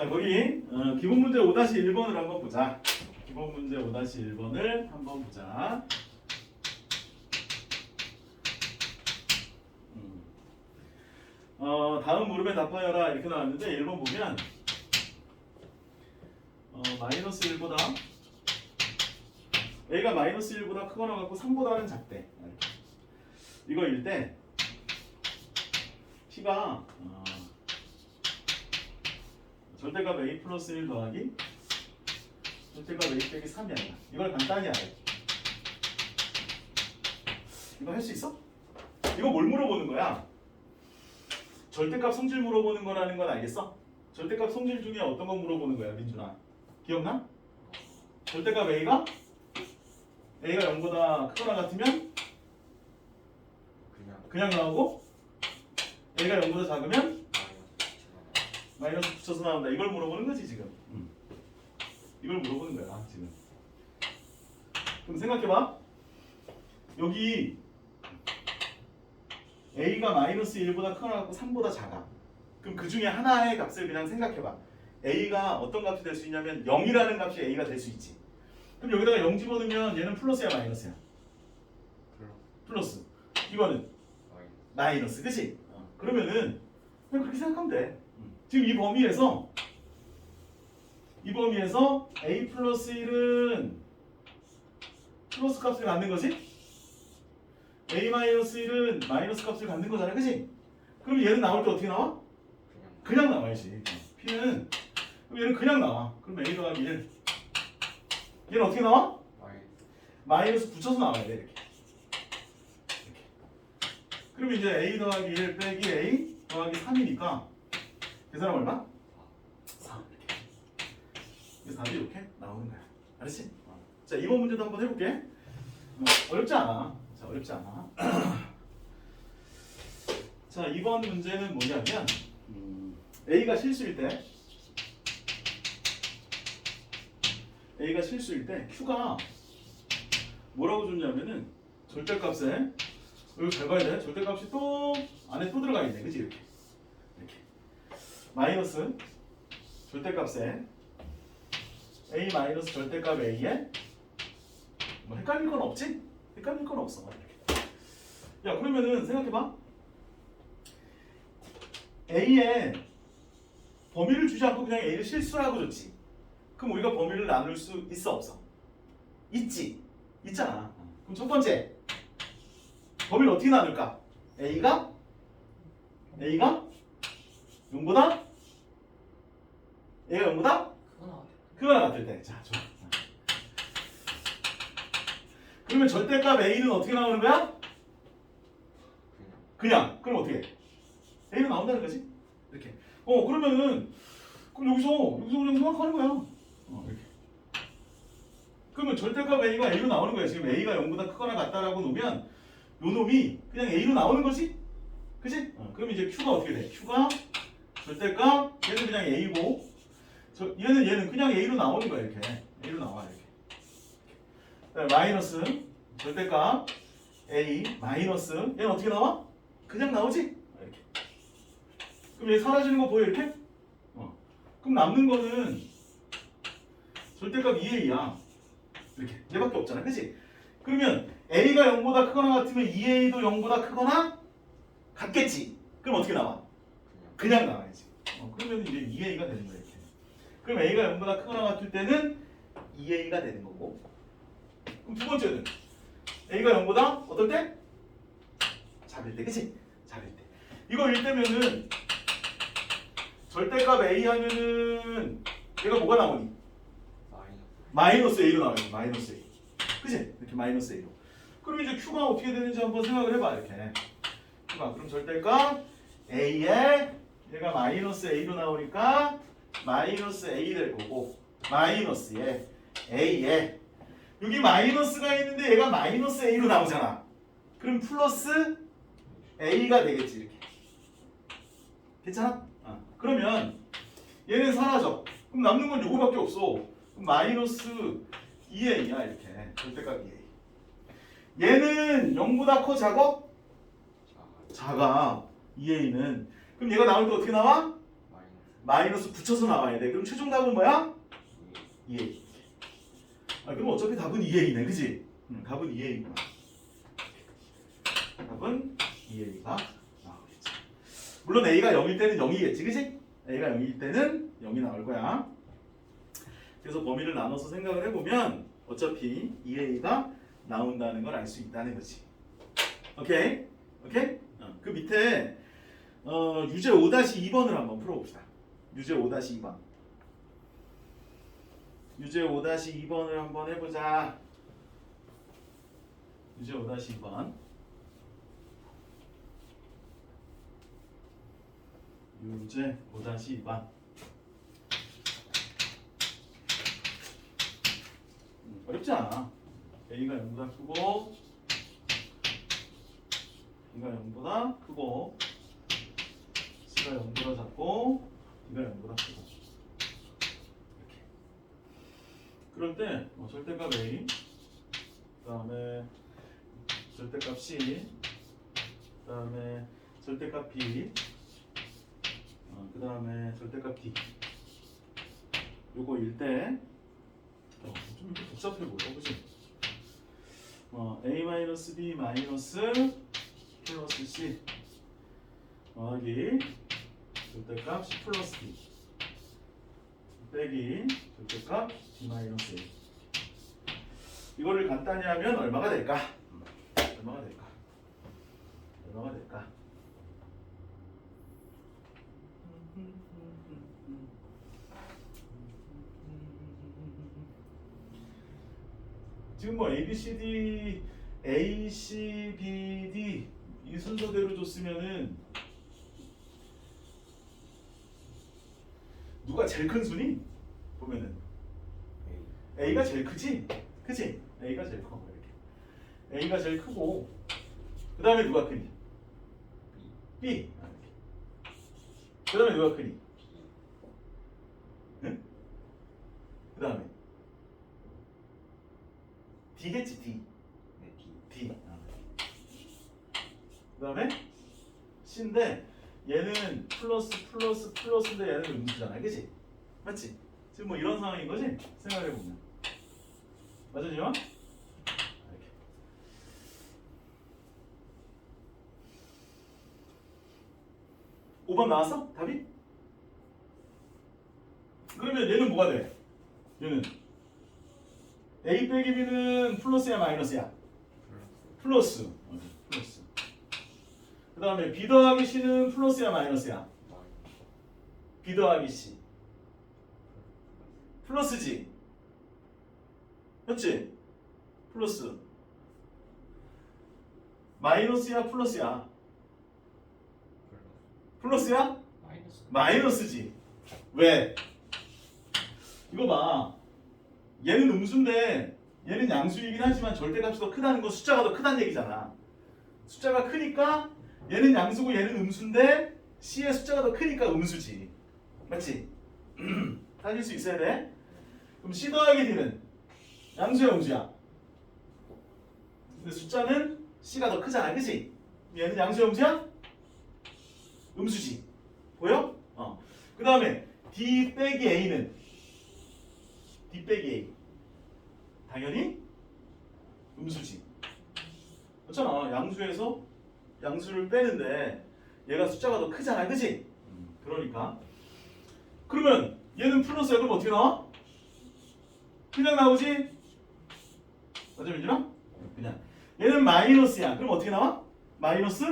자 거기 어, 기본 문제 5-1번을 한번 보자. 기본 문제 5-1번을 한번 보자. 음. 어, 다음 물음에 답하여라 이렇게 나왔는데 1번 보면 어, 마이너스 1보다 a가 마이너스 1보다 크거나 같고 3보다는 작대. 이거일 때 t가 어, 절대값 a 플러스 1 더하기 절대값 a 빼기 3이야. 이걸 간단히 알아. 이거 할 수 있어? 이거 뭘 물어보는 거야? 절대값 성질 물어보는 거라는 건 알겠어? 절대값 성질 중에 어떤 거 물어보는 거야, 민준아? 기억나? 절대값 a가 a가 0보다 크거나 같으면 그냥 그냥 나오고 a가 0보다 작으면 마이너스 붙여서 나온다. 이걸 물어보는 거지 지금. 이걸 물어보는 거야 지금. 그럼 생각해봐. 여기 a가 마이너스 1보다 크거나 같고 3보다 작아. 그럼 그 중에 하나의 값을 그냥 생각해봐. a가 어떤 값이 될 수 있냐면 0이라는 값이 a가 될 수 있지. 그럼 여기다가 0 집어넣으면 얘는 플러스야 마이너스야? 플러스. 이거는 마이너스 마이너스, 그치? 그러면은 그냥 그렇게 생각하면 돼. 지금 이 범위에서 이 범위에서 a 플러스 1은 플러스 값을 갖는 거지? a 마이너스 1은 마이너스 값을 갖는 거잖아, 그치? 그럼 얘는 나올 때 어떻게 나와? 그냥 나와야지. p는 그럼 얘는 그냥 나와. 그럼 a 더하기 1. 얘는 어떻게 나와? 마이너스 붙여서 나와야 돼. 이렇게. 그럼 이제 a 더하기 1 빼기 a 더하기 3이니까 계산하면 얼마? 4 이렇게. 그래서 답이 이렇게 나오는 거야. 알았지? 어. 자 이번 문제도 한번 해볼게. 어, 어렵지 않아. 자 어렵지 않아. 자 이번 문제는 뭐냐면 음, a가 실수일 때 a가 실수일 때 q가 뭐라고 줬냐면은 절대값에 여기 잘 봐야 돼. 절대값이 또 안에 또 들어가 있네. 그지 이렇게 마이너스 절대값에 a 마이너스 절대값 a에 뭐 헷갈릴 건 없지? 헷갈릴 건 없어. 야 그러면은 생각해봐. a에 범위를 주지 않고 그냥 a를 실수라고 줬지. 그럼 우리가 범위를 나눌 수 있어 없어? 있지. 있잖아. 그럼 첫 번째 범위를 어떻게 나눌까? A가 A가 0보다 A가 0보다 그거 나와요. 크거나 같을 때. 자, 좋아. 그러면 절대값 A는 어떻게 나오는 거야? 그냥. 그럼 어떻게? 해? A는 나온다는 거지? 이렇게. 어, 그러면은 그럼 여기서 여기서 그냥 생각하는 거야. 어, 이렇게. 그러면 절대값 A가 A로 나오는 거야. 지금 A가 0보다 크거나 같다라고 놓으면 요 놈이 그냥 A로 나오는 거지? 그지? 어, 그럼 이제 Q가 어떻게 돼? Q가 절대값 얘는 그냥 A고 저, 얘는 얘는 그냥 A로 나오는 거야 이렇게 A로 나와 이렇게 마이너스 절대값 A 마이너스 얘는 어떻게 나와? 그냥 나오지? 이렇게 그럼 얘 사라지는 거 보여 이렇게? 어. 그럼 남는 거는 절대값 2A야 이렇게 얘밖에 없잖아 그치? 그러면 A가 0보다 크거나 같으면 2A도 0보다 크거나 같겠지 그럼 어떻게 나와? 그냥 나와야지 어, 그러면 이제 2A가 되는 이렇게 그럼 A가 0보다 크거나 같을 때는 2A가 되는 거고 그럼 두 번째는 A가 0보다 어떨 때? 작을 때 그치? 작을 때 이거 일 때면은 절대값 A 하면은 얘가 뭐가 나오니? 마이너스 A로 나와요. 마이너스 A. 그지? 이렇게 마이너스 A로. 그럼 이제 Q가 어떻게 되는지 한번 생각을 해봐. 이렇게. 그럼 절대값 A에 얘가 마이너스 A로 나오니까 마이너스 A 될 거고 마이너스에 A에 여기 마이너스가 있는데 얘가 마이너스 A로 나오잖아. 그럼 플러스 A가 되겠지 이렇게. 괜찮아? 어. 그러면 얘는 사라져. 그럼 남는 건 요거밖에 없어. 그럼 마이너스 2a야 이렇게 절대값 2a. 얘는 0보다 커? 자 작아. 2a는. 그럼 얘가 나올 때 어떻게 나와? 마이너스 붙여서 나와야 돼. 그럼 최종 답은 뭐야? 이 2A. 아, 그럼 어차피 답은 2A네, 그지? 응, 답은 2A구나. 답은 2A가 나오겠지. 물론 A가 0일 때는 0이겠지, 그지? A가 0일 때는 0이 나올 거야. 그래서 범위를 나눠서 생각을 해보면 어차피 2A가 나온다는 걸 알 수 있다는 거지. 오케이? 오케이? 어, 그 밑에 어, 유제 5-2번을 한번 풀어봅시다. 유제 5-2번. 유제 5-2번을 한번 해보자. 유제 5-2번. 유제 5-2번. 음, 어렵지 않아. A가 0보다 크고 B가 0보다 크고 C가 0보다 작고 D가 0보다 크고 이렇게. 그럴 때 어, 절대값 A 그 다음에 절대값 C 그 다음에 절대값 B 어, 그 다음에 절대값 D. 요거 일 때 어, 좀 복잡해 보여 그치? 어, A 마이너스 B 마이너스 플러스 C. 더하기 절대값 C 플러스 D 빼기 절대값 D 마이너스 A 이거를 간단히 하면 얼마가 될까? 얼마가 될까? 얼마가 될까? 지금 뭐 A, B, C, D, A, C, B, D 이 순서대로 줬으면은 누가 제일 큰 순위? 보면은 A A가 제일 크지? 그치? A가 제일 커 이렇게 A가 제일 크고 그 다음에 누가 크니? B 아. 그 다음에 누가 크니? 응? 그 다음에 D겠지 D 네 D D. 그 다음에 C인데 얘는 플러스 플러스 플러스인데 얘는 음수잖아, 그치? 맞지? 지금 뭐 이런 상황인 거지? 생각해 보면 맞아? 이렇게. 5번 나왔어? 답이? 그러면 얘는 뭐가 돼? 얘는 A 빼기 B는 플러스야 마이너스야? 플러스 플러스. 그 다음에 B 더하기 C는 플러스야 마이너스야? 마이너스 B 더하기 C. 플러스지? 맞지? 플러스. 마이너스야 플러스야? 플러스 플러스야? 마이너스 마이너스지. 왜? 이거 봐. 얘는 음수인데 얘는 양수이긴 하지만 절대값이 더 크다는 건 숫자가 더 크다는 얘기잖아. 숫자가 크니까 얘는 양수고 얘는 음수인데 C의 숫자가 더 크니까 음수지. 맞지? 따질 수 있어야 돼. 그럼 C 더하기 D는 양수야 음수야? 근데 숫자는 C가 더 크잖아. 그치? 얘는 양수야 음수야? 음수지. 보여? 어. 그 다음에 D 빼기 A는 D 빼기 A. 당연히 음수지. 그렇잖아. 양수에서 양수를 빼는데 얘가 숫자가 더 크잖아. 그지? 그러니까. 그러면 얘는 플러스야. 그럼 어떻게 나와? 그냥 나오지? 맞아, 민준아? 그냥. 얘는 마이너스야. 그럼 어떻게 나와? 마이너스?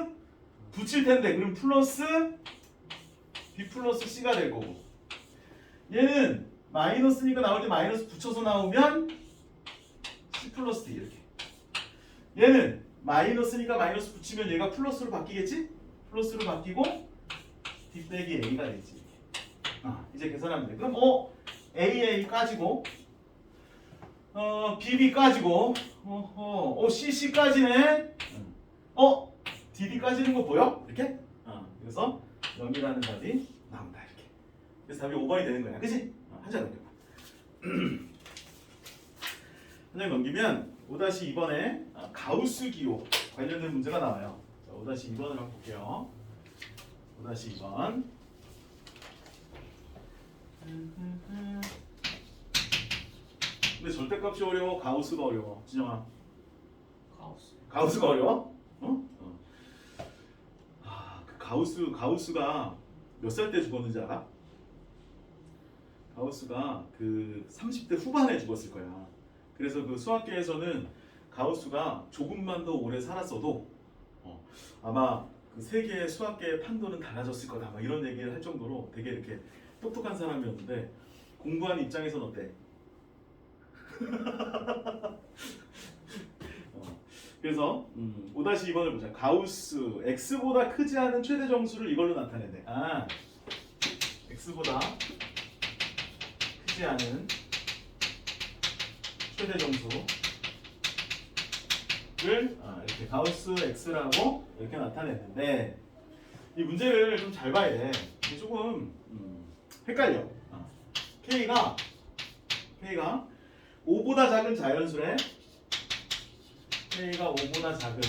붙일 텐데. 그럼 플러스 B 플러스 C가 될 거고. 얘는 마이너스니까 나올 때 마이너스 붙여서 나오면 C 플러스 D 이렇게. 얘는 마이너스니까 마이너스 붙이면 얘가 플러스로 바뀌겠지? 플러스로 바뀌고 D 빼기 A가 되지. 아, 이제 계산하면 돼. 그럼 어 AA까지고 어 BB까지고 어어 어, CC까지네. 어 DD까지는 거 보여? 이렇게? 어, 그래서 0이라는 답이 나온다 이렇게. 그래서 답이 5번이 되는 거야, 그지? 어, 한장 넘겨봐. 한장 넘기면 5-2번에 아, 가우스 기호 관련된 문제가 나와요. 자, 5-2번을 한번 볼게요. 5-2번. 근데 절대값이 어려워 가우스가 어려워 진영아 카오스. 가우스가 어려워? 어? 어. 아, 그 가우스 가우스가 몇 살 때 죽었는지 알아? 가우스가 그 30대 후반에 죽었을 거야. 그래서 그 수학계에서는 가우스가 조금만 더 오래 살았어도 어, 아마 그 세계의 수학계의 판도는 달라졌을 거다. 막 이런 얘기를 할 정도로 되게 이렇게 똑똑한 사람이었는데 공부하는 입장에서는 어때? 어, 그래서 음, 5-2번을 보자. 가우스 x보다 크지 않은 최대 정수를 이걸로 나타내네. 아, x보다 크지 않은 최대 정수를 아, 이렇게 가우스 x라고 이렇게 나타냈는데 이 문제를 좀 잘 봐야 돼. 이게 조금 음, 헷갈려. 어. k가 k가 5보다 작은 자연수래. k가 5보다 작은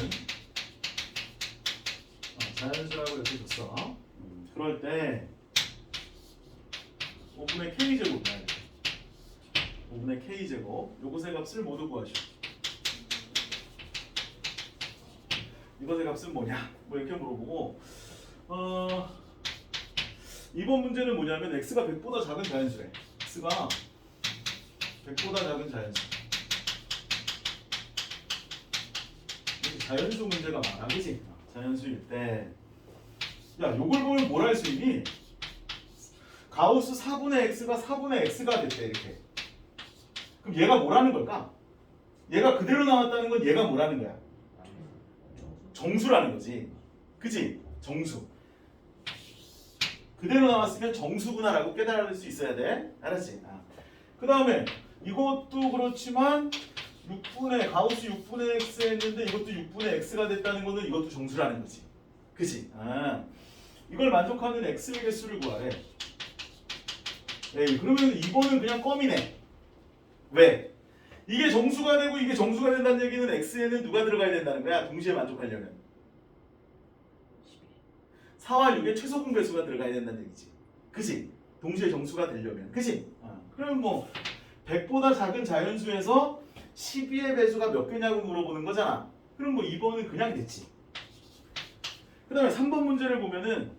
어, 자연수라고 이렇게 줬어. 음, 그럴 때 5분의 k 제곱이야. 5분의 k 제곱. 요것의 값을 모두 구하시오. 이것의 값은 뭐냐? 뭐 이렇게 물어보고 어 이번 문제는 뭐냐면 x가 100보다 작은 자연수래. x가 100보다 작은 자연수. 자연수 문제가 많아, 그지? 자연수일 때, 야, 요걸 보면 뭘 할 수 있니? 가우스 4분의 x가 4분의 x가 됐대, 이렇게. 그럼 얘가 뭐라는 걸까? 얘가 그대로 나왔다는 건 얘가 뭐라는 거야? 정수라는 거지. 그지? 정수. 그대로 나왔으면 정수구나라고 깨달을 수 있어야 돼. 알았지? 아. 그 다음에 이것도 그렇지만 6분의 가우스 6분의 x 했는데 이것도 6분의 x가 됐다는 거는 이것도 정수라는 거지. 그지? 아. 이걸 만족하는 x의 개수를 구하래. 에이, 그러면 2번은 그냥 껌이네. 왜? 이게 정수가 되고 이게 정수가 된다는 얘기는 x에는 누가 들어가야 된다는 거야? 동시에 만족하려면. 4와 6의 최소 공배수가 들어가야 된다는 얘기지. 그지? 동시에 정수가 되려면. 그지? 어. 그러면 뭐 100보다 작은 자연수에서 12의 배수가 몇 개냐고 물어보는 거잖아. 그럼 뭐 2번은 그냥 됐지. 그 다음에 3번 문제를 보면은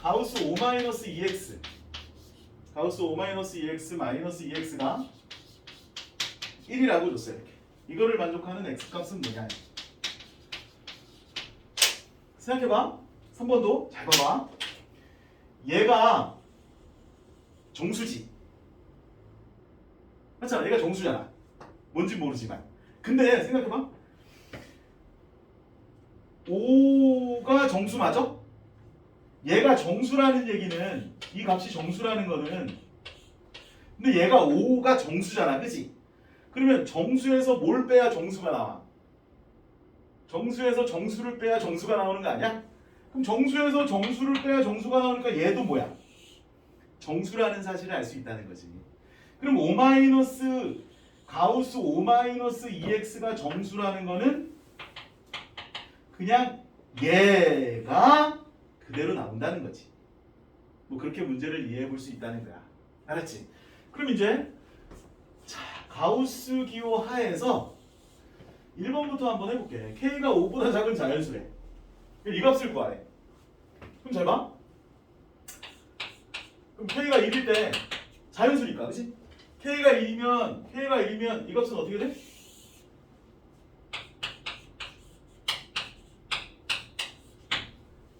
가우스 5-2x 가우스 5-2x 마이너스 2x가 1이라고 줬어요. 이렇게. 이거를 만족하는 x값은 뭐냐? 생각해봐. 3번도 잘 봐봐. 얘가 정수지. 맞잖아. 얘가 정수잖아. 뭔지 모르지만. 근데 생각해봐. 5가 정수 맞아? 얘가 정수라는 얘기는 이 값이 정수라는 거는 근데 얘가 5가 정수잖아. 그지? 그러면 정수에서 뭘 빼야 정수가 나와? 정수에서 정수를 빼야 정수가 나오는 거 아니야? 그럼 정수에서 정수를 빼야 정수가 나오니까 얘도 뭐야? 정수라는 사실을 알 수 있다는 거지. 그럼 5 마이너스 가우스 5 마이너스 2x가 정수라는 거는 그냥 얘가 그대로 나온다는 거지. 뭐 그렇게 문제를 이해해 볼 수 있다는 거야. 알았지? 그럼 이제 자 가우스 기호 하에서 1번부터 한번 해볼게. K가 5보다 작은 자연수래. 이 값을 구하래. 그럼 잘 봐. 그럼 K가 1일 때 자연수니까, 그치? K가 1이면, K가 1이면 이 값은 어떻게 돼?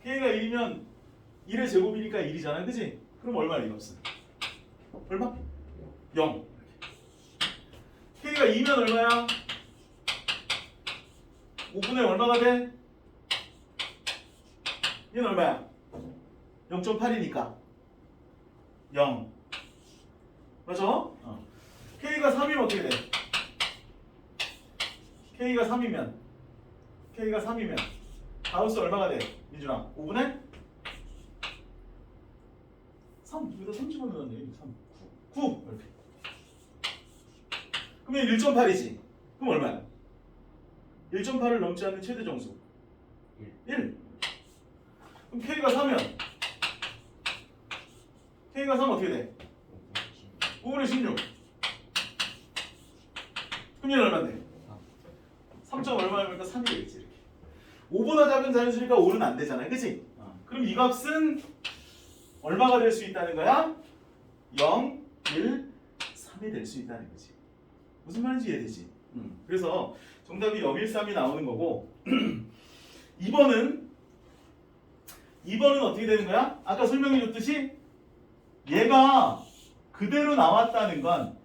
K가 1이면 1의 제곱이니까 1이잖아, 그치? 그럼 얼마야, 이 값은? 얼마? 0. K가 2면 얼마야? 5분의 얼마가 돼? 얘는 얼마야? 0.8이니까 0 맞아? 어. K가 3이면 어떻게 돼? K가 3이면 K가 3이면 가우스 얼마가 돼? 민준아 5분의 3 여기다 3 집어넣었네 3 9 9 이렇게 그러면 1.8이지 그럼 얼마야? 1.8을 넘지 않는 최대 정수 1. 그럼 K가 3면 K가 K가 3 어떻게 돼? 5분의 16 그럼 얘는 얼마인데? 3점 얼마니까 3이 되겠지 이렇게 5보다 작은 자연수니까 5는 안 되잖아요 그치? 어. 그럼 이 값은 얼마가 될 수 있다는 거야? 0, 1, 3이 될 수 있다는 거지 무슨 말인지 이해되지? 음. 그래서 정답이 0, 1, 3이 나오는 거고 2번은 2번은 어떻게 되는 거야? 아까 설명해 줬듯이 얘가 그대로 나왔다는 건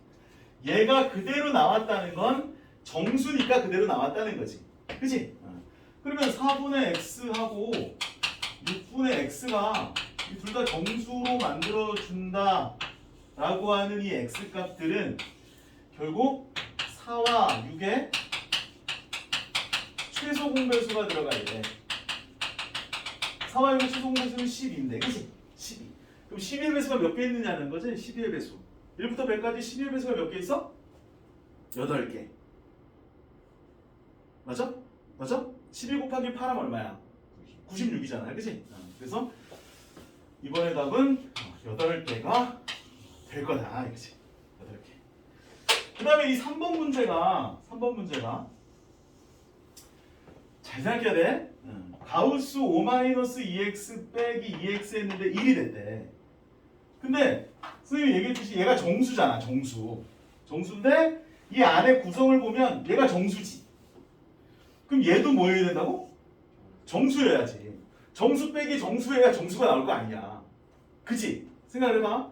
얘가 그대로 나왔다는 건 정수니까 그대로 나왔다는 거지. 그치? 어. 그러면 4분의 x하고 6분의 x가 둘 다 정수로 만들어준다 라고 하는 이 x 값들은 결국 4와 6의 최소 공배수가 들어가야 돼. 4와 6의 최소 공배수는 10인데, 그치? 12. 그럼 12의 배수가 몇 개 있느냐는 거지? 12의 배수. 1부터 100까지 12의 배수가 몇 개 있어? 8개. 맞아? 맞아? 12 곱하기 8하면 얼마야? 96이잖아. 그치? 어, 그래서 이번의 답은 8개가 될 거다. 이거지. 8개. 그 다음에 이 3번 문제가, 3번 문제가 잘 생각해야 돼. 응. 가우스 5-2x 빼기 2x 했는데 1이 됐대. 근데 선생님이 얘기했듯이 얘가 정수잖아. 정수. 정수인데 이 안에 구성을 보면 얘가 정수지. 그럼 얘도 뭐 해야 된다고? 정수여야지. 정수 빼기 정수해야 정수가 나올 거 아니야. 그치? 생각해봐.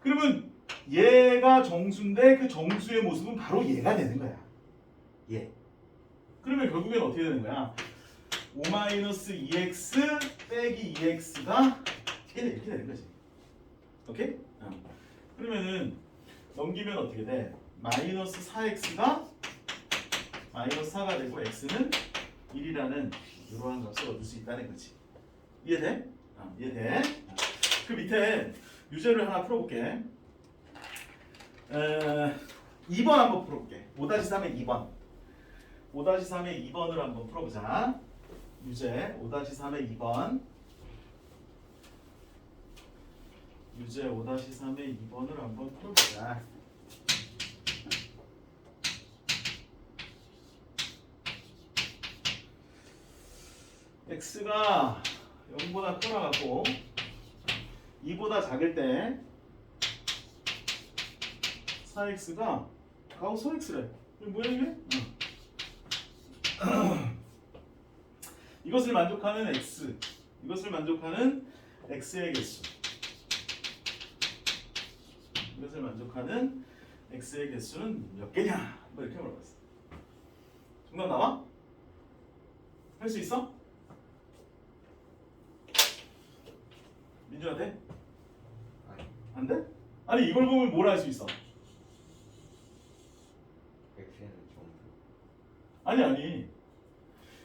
그러면 얘가 정수인데 그 정수의 모습은 바로 얘가 되는 거야. 얘. 그러면 결국엔 어떻게 되는 거야? 5-2x 빼기 2x가 이렇게, 이렇게 되는 거지. 오케이? 어. 그러면은 넘기면 어떻게 돼? 마이너스 4x가 마이너스 4가 되고 x는 1이라는 이러한 값을 얻을 수 있다는 거지. 이해돼? 어, 이해돼? 어. 그 밑에 유제를 하나 풀어볼게. 에, 2번 한번 풀어볼게. 5-3의 2번. 5-3의 2번을 한번 풀어보자. 유제 5-3의 2번. 유제 5-3의 2번을 한번 풀어보자. x가 0보다 커나갖고 2보다 작을 때 4x가 가우스 x래. 이게 뭐야 이게? 응. 이것을 만족하는 x, 이것을 만족하는 x의 개수, 이것을 만족하는 x의 개수는 몇 개냐? 뭐 이렇게 물어봤어. 정답 나와? 할 수 있어? 민준아 돼? 아니 이걸 보면 뭘할수 있어? 아니 아니.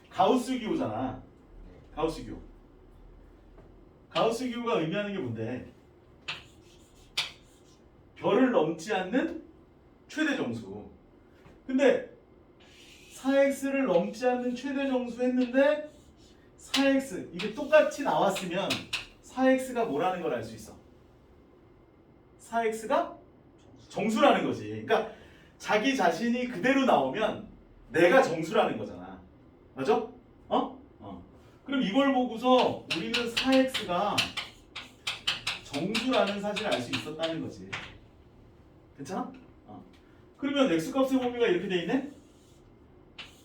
가우스 기호잖아. 가우스 기호. 가우스 기호가 의미하는 게 뭔데? 별을 넘지 않는 최대 정수. 근데 4x를 넘지 않는 최대 정수 했는데 4x 이게 똑같이 나왔으면 4x가 뭐라는 걸 알 수 있어 4x가 정수라는 거지 그러니까 자기 자신이 그대로 나오면 내가 정수라는 거잖아. 맞아? 어? 어. 그럼 이걸 보고서 우리는 4x가 정수라는 사실을 알 수 있었다는 거지. 괜찮아? 어. 그러면 x 값의 범위가 이렇게 돼 있네?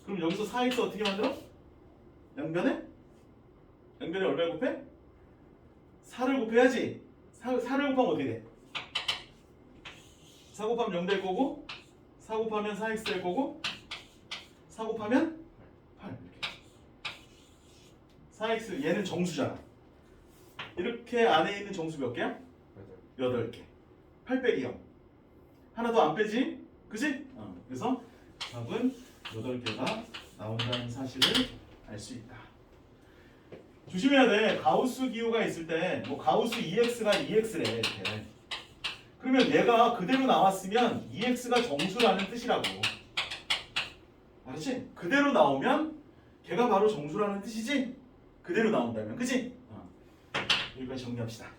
그럼 여기서 4x 어떻게 만들어? 양변에? 양변에 얼마 곱해? 4를 곱해야지. 4, 4를 곱하면 어떻게 돼? 4 곱하면 0 될 거고 4 곱하면 4x 될 거고 4 곱하면 8 이렇게 4x 얘는 정수잖아 이렇게 안에 있는 정수 몇 개야? 여덟. 8개 8 빼기 0 하나 더 안 빼지? 그지? 어, 그래서 답은 8개가 나온다는 사실을 알 수 있다 조심해야 돼 가우스 기호가 있을 때 뭐 가우스 2x가 2x래 이렇게 그러면 얘가 그대로 나왔으면 2x가 정수라는 뜻이라고 알았지? 그대로 나오면 걔가 바로 정수라는 뜻이지? 그대로 나온다면 그치? 어. 여기까지 정리합시다